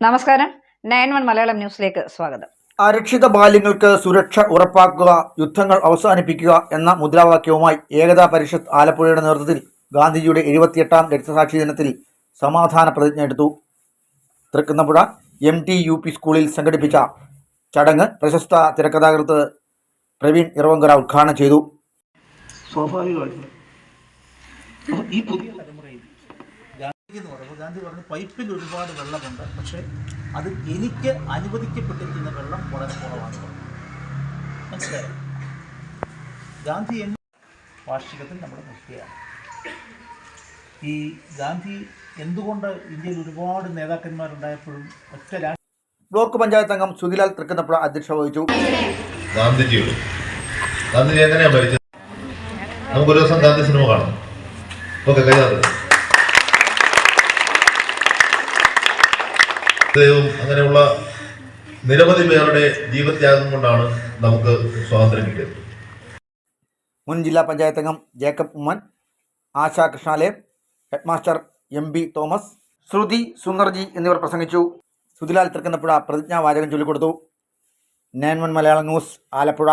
നമസ്കാരം. Nine one Malayalam ന്യൂസിലേക്ക് സ്വാഗതം. അരക്ഷിത ബാല്യങ്ങൾക്ക് സുരക്ഷ ഉറപ്പാക്കുക യുദ്ധങ്ങൾ അവസാനിപ്പിക്കുക എന്ന മുദ്രാവാക്യവുമായി ഏകതാ പരിഷത്ത് ആലപ്പുഴയുടെ നേതൃത്വത്തിൽ ഗാന്ധിജിയുടെ എഴുപത്തിയെട്ടാം രക്തസാക്ഷി ദിനത്തിൽ സമാധാന പ്രതിജ്ഞ എടുത്തു. Thrikkunnapuzha M T U P സ്കൂളിൽ സംഘടിപ്പിച്ച ചടങ്ങ് പ്രശസ്ത തിരക്കഥാകൃത്ത് പ്രവീൺ ഇറവങ്കര ഉദ്ഘാടനം ചെയ്തു. സ്വാഭാവികമായിട്ടും. ഈ പുതിയ തലമുറയിൽ എന്ന് പറയുമ്പോൾ ഗാന്ധി പറഞ്ഞു പൈപ്പിൽ ഒരുപാട് വെള്ളമുണ്ട്. പക്ഷെ അത് എനിക്ക് അനുവദിക്കപ്പെട്ടിരിക്കുന്ന വെള്ളം വളരെ കുറവാണ് മനസ്സിലായോ? ഗാന്ധി എന്ന വാർഷികത്തിൽ നമ്മൾ മുഖ്യയാണ്. ഈ ഗാന്ധി എന്തുകൊണ്ട് ഇന്ത്യയിൽ ഒരുപാട് നേതാക്കന്മാരുണ്ടായപ്പോഴും ഒറ്റ രാഷ്ട്രീയ ബ്ലോക്ക് പഞ്ചായത്ത് അംഗം സുധിലാൽ തൃക്കുന്നപ്പുഴ അധ്യക്ഷ വഹിച്ചു. ഗാന്ധിജിയുടെ. ഗാന്ധിജി എങ്ങനെയാണ് മരിച്ചത് നമുക്കൊരു ദിവസം ഗാന്ധി സിനിമ കാണാം ഓക്കെ കൈതാറ് ദൈവം അങ്ങനെയുള്ള നിരവധി പേരുടെ ജീവത്യാഗം കൊണ്ടാണ് നമുക്ക് സ്വാതന്ത്ര്യം കിട്ടിയത്. മുൻ ജില്ലാ പഞ്ചായത്ത് അംഗം Jacob Oommen Asha Krishnalayam headmaster M B Thomas Sruthi Sundarji എന്നിവർ പ്രസംഗിച്ചു. സുതിലാൽ തൃക്കുന്നപ്പുഴ പ്രതിജ്ഞാവാചകം ചൊല്ലിക്കൊടുത്തു. Nine one Malayalam news Alappuzha.